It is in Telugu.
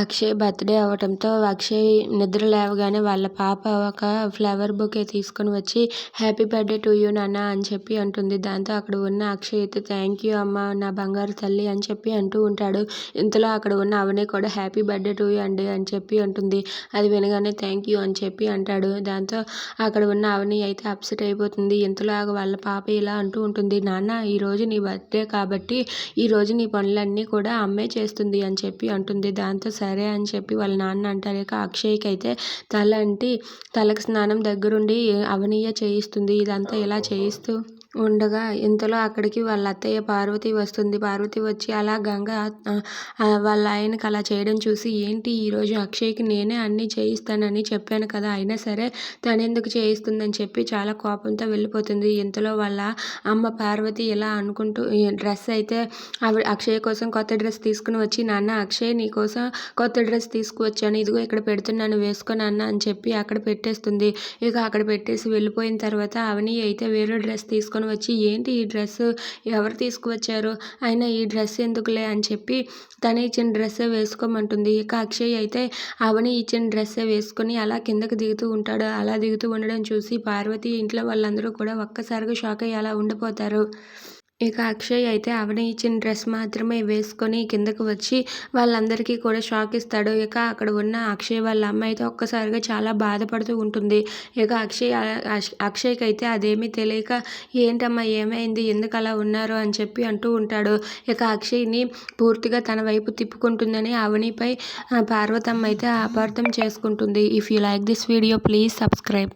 అక్షయ్ బర్త్డే అవ్వటంతో అక్షయ్ నిద్ర లేవగానే వాళ్ళ పాప ఒక ఫ్లవర్ బొకే తీసుకొని వచ్చి హ్యాపీ బర్త్డే టు యూ నాన్న అని చెప్పి అంటుంది. దాంతో అక్కడ ఉన్న అక్షయ్ అయితే థ్యాంక్ యూ అమ్మ నా బంగారు తల్లి అని చెప్పి అంటూ ఉంటాడు. ఇంతలో అక్కడ ఉన్న అవని కూడా హ్యాపీ బర్త్డే టు యూ అండి అని చెప్పి అంటుంది. అది వినగానే థ్యాంక్ యూ అని చెప్పి అంటాడు. దాంతో అక్కడ ఉన్న అవని అయితే అప్సెట్ అయిపోతుంది. ఇంతలో వాళ్ళ పాప ఇలా అంటూ ఉంటుంది నాన్న ఈరోజు నీ బర్త్డే కాబట్టి ఈరోజు నీ పనులన్నీ కూడా అమ్మే చేస్తుంది అని చెప్పి అంటుంది. దాంతో సరే అని చెప్పి వాళ్ళ నాన్న అంటారు. ఇక అక్షయ్కి అయితే తల అంటి తలకు స్నానం దగ్గరుండి అవనీయ చేయిస్తుంది. ఇదంతా ఇలా చేయిస్తూ ఉండగా ఇంతలో అక్కడికి వాళ్ళ అత్తయ్య పార్వతి వస్తుంది. పార్వతి వచ్చి అలా గంగ వాళ్ళ ఆయనకి అలా చేయడం చూసి ఏంటి ఈరోజు అక్షయ్కి నేనే అన్నీ చేయిస్తానని చెప్పాను కదా అయినా సరే తనెందుకు చేయిస్తుందని చెప్పి చాలా కోపంతో వెళ్ళిపోతుంది. ఇంతలో వాళ్ళ అమ్మ పార్వతి ఇలా అనుకుంటూ డ్రెస్ అయితే ఆవిడ అక్షయ్ కోసం కొత్త డ్రెస్ తీసుకుని వచ్చి నాన్న అక్షయ్ నీకోసం కొత్త డ్రెస్ తీసుకువచ్చాను. ఇదిగో ఇక్కడ పెడుతున్నాను వేసుకొని అన్న అని చెప్పి అక్కడ పెట్టేస్తుంది. ఇక అక్కడ పెట్టేసి వెళ్ళిపోయిన తర్వాత అవని అయితే వేరే డ్రెస్ తీసుకొని తీసుకొని వచ్చి ఏంటి ఈ డ్రెస్ ఎవరు తీసుకువచ్చారు? అయినా ఈ డ్రెస్ ఎందుకులే? అని చెప్పి తను ఇచ్చిన డ్రెస్సే వేసుకోమంటుంది. ఇక అక్షయ్ అయితే అవని ఇచ్చిన డ్రెస్సే వేసుకొని అలా కిందకి దిగుతూ ఉంటాడు. అలా దిగుతూ ఉండడం చూసి పార్వతి ఇంట్లో వాళ్ళందరూ కూడా ఒక్కసారిగా షాక్ అయ్యి అలా ఉండిపోతారు. ఇక అక్షయ్ అయితే ఆవిడ ఇచ్చిన డ్రెస్ మాత్రమే వేసుకొని కిందకు వచ్చి వాళ్ళందరికీ కూడా షాక్ ఇస్తాడు. ఇక అక్కడ ఉన్న అక్షయ్ వాళ్ళ అమ్మ అయితే ఒక్కసారిగా చాలా బాధపడుతూ ఉంటుంది. ఇక అక్షయ్ అక్షయ్కి అయితే అదేమీ తెలియక ఏంటమ్మా ఏమైంది? ఎందుకు అలా ఉన్నారు? అని చెప్పి అంటూ ఉంటాడు. ఇక అక్షయ్ని పూర్తిగా తన వైపు తిప్పుకుంటుందని అవనిపై పార్వతమ్మ అయితే అపార్థం చేసుకుంటుంది. If you like this video please subscribe.